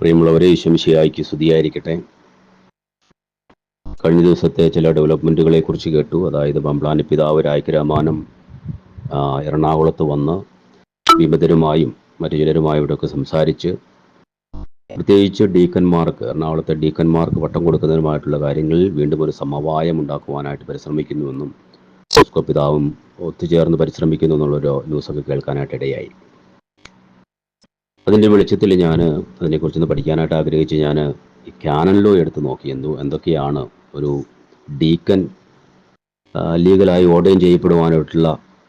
പ്രിയമുള്ളവരെ വിശംശയായിക്ക് സ്തുതിയായിരിക്കട്ടെ. കഴിഞ്ഞ ദിവസത്തെ ചില ഡെവലപ്മെന്റുകളെ കുറിച്ച് കേട്ടു. അതായത് ബംബ്ലാനി പിതാവ് രായ്ക്കരാമാനം എറണാകുളത്ത് വന്ന് വിമതരുമായും മറ്റു ചിലരുമായും ഇവിടെയൊക്കെ സംസാരിച്ച് പ്രത്യേകിച്ച് ഡീക്കന്മാർക്ക് എറണാകുളത്തെ ഡീക്കന്മാർക്ക് വട്ടം കൊടുക്കുന്നതിനുമായിട്ടുള്ള കാര്യങ്ങളിൽ വീണ്ടും ഒരു സമവായം ഉണ്ടാക്കുവാനായിട്ട് പരിശ്രമിക്കുന്നുവെന്നും ജോസ്കോ പിതാവും ഒത്തുചേർന്ന് പരിശ്രമിക്കുന്നു എന്നുള്ളൊരു ന്യൂസൊക്കെ കേൾക്കാനായിട്ട് ഇടയായി. അതിന്റെ വെളിച്ചത്തിൽ ഞാൻ അതിനെക്കുറിച്ചൊന്ന് പഠിക്കാനായിട്ട് ആഗ്രഹിച്ച് ഞാൻ ഈ ക്യാനൻ ലോ എടുത്ത് നോക്കി എന്തു എന്തൊക്കെയാണ് ഒരു ഡീക്കൻ ലീഗലായി ഓർഡൈൻ ചെയ്യപ്പെടുവാനായിട്ടുള്ള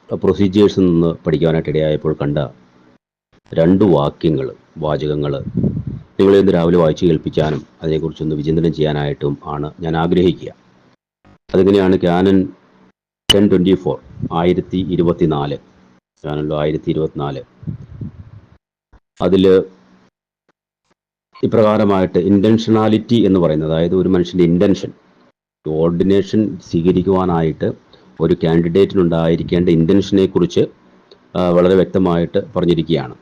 പ്രൊസീജിയേഴ്സ് നിന്ന് പഠിക്കാനായിട്ട് ഇടയായപ്പോൾ കണ്ട രണ്ട് വാക്യങ്ങൾ വാചകങ്ങൾ നിങ്ങളെ ഇന്ന് രാവിലെ വായിച്ചു കേൾപ്പിക്കാനും അതിനെക്കുറിച്ചൊന്ന് വിചിന്തനം ചെയ്യാനായിട്ടും ആണ് ഞാൻ ആഗ്രഹിക്കുക. അതിങ്ങനെയാണ് ക്യാനൻ ടെൻ ട്വന്റി ഫോർ ആയിരത്തി ഇരുപത്തി നാല് ക്യാനനിലോ ആയിരത്തി ഇരുപത്തിനാല്. അതിൽ ഇപ്രകാരമായിട്ട് ഇന്റൻഷനാലിറ്റി എന്ന് പറയുന്നത് അതായത് ഒരു മനുഷ്യന്റെ ഇന്റൻഷൻ ഓർഡിനേഷൻ സ്വീകരിക്കുവാനായിട്ട് ഒരു കാൻഡിഡേറ്റിനുണ്ടായിരിക്കേണ്ട ഇന്റൻഷനെ കുറിച്ച് വളരെ വ്യക്തമായിട്ട് പറഞ്ഞിരിക്കുകയാണ്.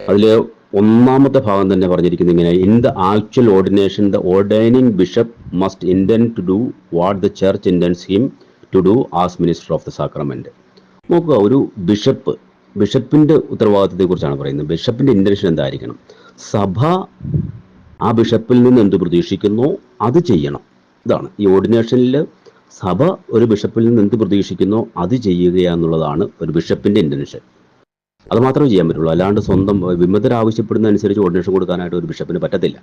അതിൽ ഒന്നാമത്തെ ഭാഗം തന്നെ പറഞ്ഞിരിക്കുന്നത് ഇങ്ങനെ in the actual ordination the ordaining bishop must intend to do what the church intends him to do as minister of the sacrament നോക്കുക ഒരു ബിഷപ്പ് ബിഷപ്പിന്റെ ഉത്തരവാദിത്തത്തെക്കുറിച്ചാണ് പറയുന്നത്. ബിഷപ്പിന്റെ ഇന്റൻഷൻ എന്തായിരിക്കണം? സഭ ആ ബിഷപ്പിൽ നിന്ന് എന്ത് പ്രതീക്ഷിക്കുന്നോ? അത് ചെയ്യണം. ഇതാണ്. ഈ ഓർഡിനേഷനിൽ സഭ ഒരു ബിഷപ്പിൽ നിന്ന് എന്ത് പ്രതീക്ഷിക്കുന്നോ? അത് ചെയ്യുക എന്നുള്ളതാണ് ഒരു ബിഷപ്പിന്റെ ഇന്റൻഷൻ അത് മാത്രമേ ചെയ്യാൻ പറ്റുള്ളൂ. അല്ലാണ്ട് സ്വന്തം വിമതർ ആവശ്യപ്പെടുന്ന അനുസരിച്ച് ഓർഡിനേഷൻ കൊടുക്കാനായിട്ട് ഒരു ബിഷപ്പിന് പറ്റത്തില്ല.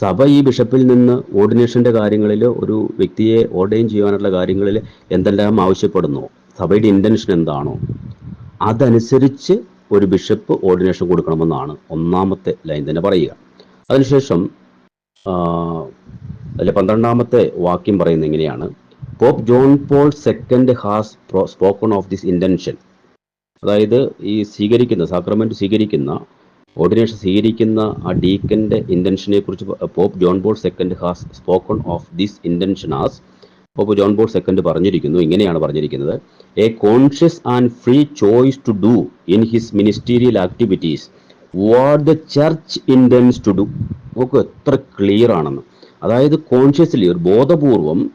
സഭ ഈ ബിഷപ്പിൽ നിന്ന് ഓർഡിനേഷന്റെ കാര്യങ്ങളിൽ ഒരു വ്യക്തിയെ ഓർഡൈൻ ചെയ്യാനുള്ള കാര്യങ്ങളിൽ എന്തെല്ലാം ആവശ്യപ്പെടുന്നു? സഭയുടെ ഇന്റൻഷൻ എന്താണോ അതനുസരിച്ച് ഒരു ബിഷപ്പ് ഓർഡിനേഷൻ കൊടുക്കണമെന്നാണ് ഒന്നാമത്തെ ലൈൻ തന്നെ പറയുക. അതിനുശേഷം അതിൽ പന്ത്രണ്ടാമത്തെ വാക്യം പറയുന്നത് എങ്ങനെയാണ്? Pope John Paul second has spoken of this intention അതായത് ഈ സ്വീകരിക്കുന്ന സാക്രമെന്റ് സ്വീകരിക്കുന്ന ഓർഡിനേഷൻ സ്വീകരിക്കുന്ന ആ ഡീക്കന്റെ ഇന്റൻഷനെ കുറിച്ച് Pope John Paul second has spoken of this intention as Pope John Paul second പറഞ്ഞിരിക്കുന്നു ഇങ്ങനെയാണ് പറഞ്ഞിരിക്കുന്നത്. A conscious and free choice to do in his ministerial activities what the church intends to do നമുക്ക് എത്ര clear ആണെന്ന്. അതായത് consciously ഒരു ബോധപൂർവം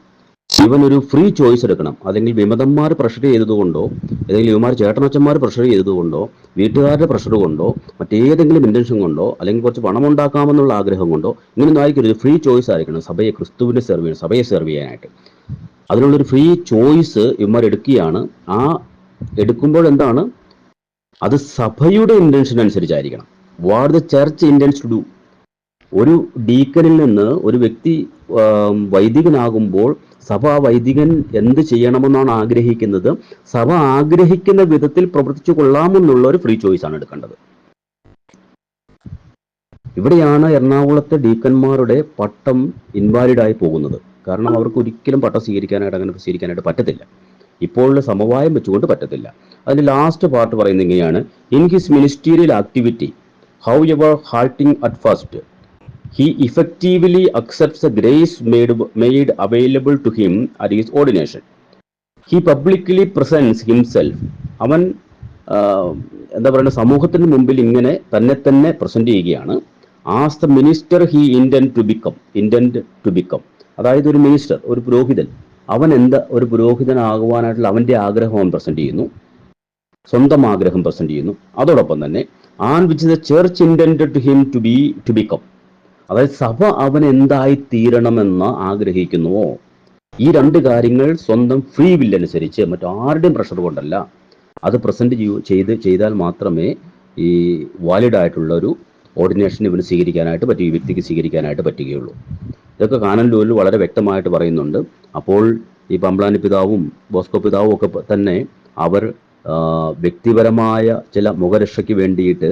ഇവൻ ഒരു ഫ്രീ ചോയ്സ് എടുക്കണം. അല്ലെങ്കിൽ വിമതന്മാർ പ്രഷർ ചെയ്തതുകൊണ്ടോ അല്ലെങ്കിൽ ഇവന്മാർ ചേട്ടനച്ചന്മാർ പ്രഷർ ചെയ്തതുകൊണ്ടോ വീട്ടുകാരുടെ പ്രഷർ കൊണ്ടോ മറ്റേതെങ്കിലും ഇന്റൻഷൻ കൊണ്ടോ അല്ലെങ്കിൽ കുറച്ച് പണം ഉണ്ടാക്കാമെന്നുള്ള ആഗ്രഹം കൊണ്ടോ ഇങ്ങനെയൊന്നും ആയിരിക്കരുത്. ഫ്രീ ചോയ്സ് ആയിരിക്കണം. സഭയെ ക്രിസ്തുവിനെ സെർവ് ചെയ്യണം. സഭയെ സെർവ് ചെയ്യാനായിട്ട്. അതിനുള്ളൊരു ഫ്രീ ചോയ്സ് ഇവന്മാർ എടുക്കുകയാണ്. ആ എടുക്കുമ്പോൾ എന്താണ്? അത് സഭയുടെ intention അനുസരിച്ചായിരിക്കണം. What the church intends to do ഒരു ഡീക്കനിൽ നിന്ന് ഒരു വ്യക്തി വൈദികനാകുമ്പോൾ സഭ വൈദികൻ എന്ത് ചെയ്യണമെന്നാണ് ആഗ്രഹിക്കുന്നത്? സഭ ആഗ്രഹിക്കുന്ന വിധത്തിൽ പ്രവർത്തിച്ചു കൊള്ളാമെന്നുള്ള ഒരു ഫ്രീ ചോയ്സ് ആണ് എടുക്കേണ്ടത്. ഇവിടെയാണ് എറണാകുളത്തെ ഡീക്കന്മാരുടെ പട്ടം ഇൻവാലിഡായി പോകുന്നത്. കാരണം അവർക്ക് ഒരിക്കലും പട്ടം സ്വീകരിക്കാനായിട്ട് അങ്ങനെ സ്വീകരിക്കാനായിട്ട് പറ്റത്തില്ല. ഇപ്പോഴുള്ള സമവായം വെച്ചുകൊണ്ട് പറ്റത്തില്ല. അതിന്റെ ലാസ്റ്റ് പാർട്ട് പറയുന്നത് ഇങ്ങനെയാണ്. In his ministerial activity however halting at first he effectively accepts a grace made made available to him at his ordination he publicly presents himself അവൻ എന്താ പറയുക സമൂഹത്തിന് മുമ്പിൽ ഇങ്ങനെ തന്നെ തന്നെ പ്രസന്റ് ചെയ്യുകയാണ്. As the minister he intend to become intend to become അതായത് ഒരു മിനിസ്റ്റർ ഒരു പുരോഹിതൻ അവൻ എന്താ ഒരു പുരോഹിതനാകുവാനായിട്ടുള്ള അവന്റെ ആഗ്രഹം അവൻ പ്രസന്റ് ചെയ്യുന്നു. സ്വന്തം ആഗ്രഹം പ്രസന്റ് ചെയ്യുന്നു. അതോടൊപ്പം തന്നെ an which the church intend to him to be to become അതായത് സഭ അവൻ എന്തായി തീരണമെന്ന് ആഗ്രഹിക്കുന്നുവോ? ഈ രണ്ട് കാര്യങ്ങൾ സ്വന്തം ഫ്രീ വില്ല് അനുസരിച്ച് മറ്റാരുടെയും പ്രഷർ കൊണ്ടല്ല അത് പ്രസന്റ് ചെയ്ത് ചെയ്താൽ മാത്രമേ ഈ വാലിഡ് ആയിട്ടുള്ള ഒരു ഓർഡിനേഷൻ ഇവന് സ്വീകരിക്കാനായിട്ട് പറ്റും ഈ വ്യക്തിക്ക് സ്വീകരിക്കാനായിട്ട് പറ്റുകയുള്ളൂ. ഇതൊക്കെ കാനൻ ലോലിൽ വളരെ വ്യക്തമായിട്ട് പറയുന്നുണ്ട്. അപ്പോൾ ഈ പമ്പ്ലാനി പിതാവും ബോസ്കോ പിതാവും ഒക്കെ തന്നെ അവർ വ്യക്തിപരമായ ചില മുഖരക്ഷയ്ക്ക് വേണ്ടിയിട്ട്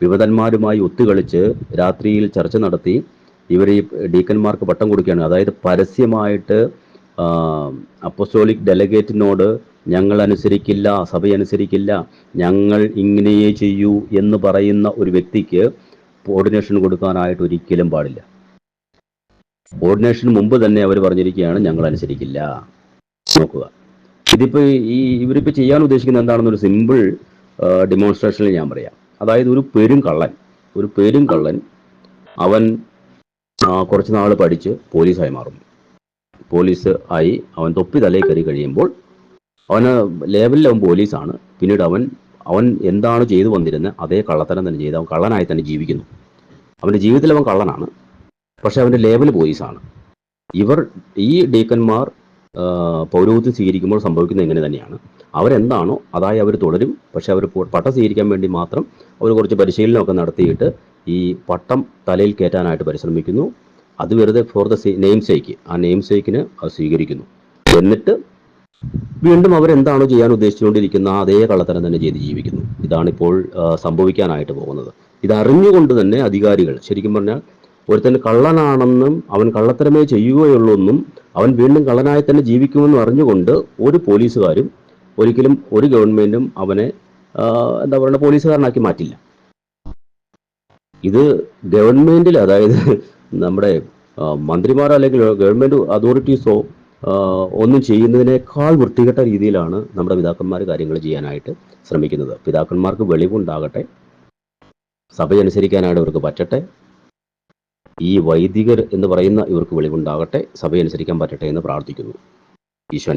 വിമതന്മാരുമായി ഒത്തുകളിച്ച് രാത്രിയിൽ ചർച്ച നടത്തി ഇവർ ഈ ഡീക്കന്മാർക്ക് പട്ടം കൊടുക്കുകയാണ്. അതായത് പരസ്യമായിട്ട് അപ്പോസ്റ്റോളിക് ഡെലഗേറ്റിനോട് ഞങ്ങൾ അനുസരിക്കില്ല സഭ അനുസരിക്കില്ല ഞങ്ങൾ ഇങ്ങനെയേ ചെയ്യൂ എന്ന് പറയുന്ന ഒരു വ്യക്തിക്ക് കോർഡിനേഷൻ കൊടുക്കാനായിട്ട് ഒരിക്കലും പാടില്ല. ഓർഡിനേഷന് മുമ്പ് തന്നെ അവർ പറഞ്ഞിരിക്കുകയാണ് ഞങ്ങൾ അനുസരിക്കില്ല. നോക്കുക. ഇതിപ്പോ ഈ ഇവരിപ്പോ ചെയ്യാൻ ഉദ്ദേശിക്കുന്നത് എന്താണെന്നൊരു സിമ്പിൾ ഡെമോൺസ്ട്രേഷനിൽ ഞാൻ പറയാം. അതായത് ഒരു പെരും കള്ളൻ ഒരു പെരും കള്ളൻ അവൻ കുറച്ച് നാൾ പഠിച്ച് പോലീസായി മാറും. പോലീസ് ആയി അവൻ തൊപ്പി തലയിൽ കയറി കഴിയുമ്പോൾ അവന് ലേബലിൽ അവൻ പോലീസാണ്. പിന്നീട് അവൻ അവൻ എന്താണ് ചെയ്തു വന്നിരുന്നത് അതേ കള്ളത്തരം തന്നെ ചെയ്ത് അവൻ കള്ളനായി തന്നെ ജീവിക്കുന്നു. അവന്റെ ജീവിതത്തിൽ അവൻ കള്ളനാണ്. പക്ഷെ അവന്റെ ലേവൽ പോലീസാണ്. ഇവർ ഈ ഡീക്കന്മാർ പൗരോഹിത്യം സ്വീകരിക്കുമ്പോൾ സംഭവിക്കുന്നത് എങ്ങനെ തന്നെയാണ്. അവരെന്താണോ അതായി അവർ തുടരും. പക്ഷെ അവർ പട്ടം സ്വീകരിക്കാൻ വേണ്ടി മാത്രം അവർ കുറച്ച് പരിശീലനമൊക്കെ നടത്തിയിട്ട് ഈ പട്ടം തലയിൽ കയറ്റാനായിട്ട് പരിശ്രമിക്കുന്നു. അത് വെറുതെ ഫോർ ദ നെയിം സേക്ക് ആ നെയിം സേക്കിന് അത് സ്വീകരിക്കുന്നു. എന്നിട്ട് വീണ്ടും അവരെന്താണോ ചെയ്യാൻ ഉദ്ദേശിച്ചുകൊണ്ടിരിക്കുന്ന അതേ കള്ളത്തരം തന്നെ ചെയ്ത് ജീവിക്കുന്നു. ഇതാണിപ്പോൾ സംഭവിക്കാനായിട്ട് പോകുന്നത്. ഇതറിഞ്ഞുകൊണ്ട് തന്നെ അധികാരികൾ ശരിക്കും പറഞ്ഞാൽ ഒരുത്തൻ കള്ളനാണെന്നും അവൻ കള്ളത്തരമേ ചെയ്യുകയുള്ളൂ എന്നും അവൻ വീണ്ടും കള്ളനായി തന്നെ ജീവിക്കുമെന്നും അറിഞ്ഞുകൊണ്ട് ഒരു പോലീസുകാരും ഒരിക്കലും ഒരു ഗവൺമെന്റും അവനെ എന്താ പറയുക പോലീസുകാരനാക്കി മാറ്റില്ല. ഇത് ഗവൺമെന്റിൽ അതായത് നമ്മുടെ മന്ത്രിമാരോ അല്ലെങ്കിൽ ഗവൺമെന്റ് അതോറിറ്റീസോ ഒന്നും ചെയ്യുന്നതിനേക്കാൾ വൃത്തികെട്ട രീതിയിലാണ് നമ്മുടെ പിതാക്കന്മാർ കാര്യങ്ങൾ ചെയ്യാനായിട്ട് ശ്രമിക്കുന്നത്. പിതാക്കന്മാർക്ക് വെളിവുണ്ടാകട്ടെ. സഭയനുസരിക്കാനായിട്ട് അവർക്ക് പറ്റട്ടെ. ഈ വൈദികർ എന്ന് പറയുന്ന ഇവർക്ക് വെളിവുണ്ടാകട്ടെ സഭയനുസരിക്കാൻ പറ്റട്ടെ എന്ന് പ്രാർത്ഥിക്കുന്നു. ഈശോ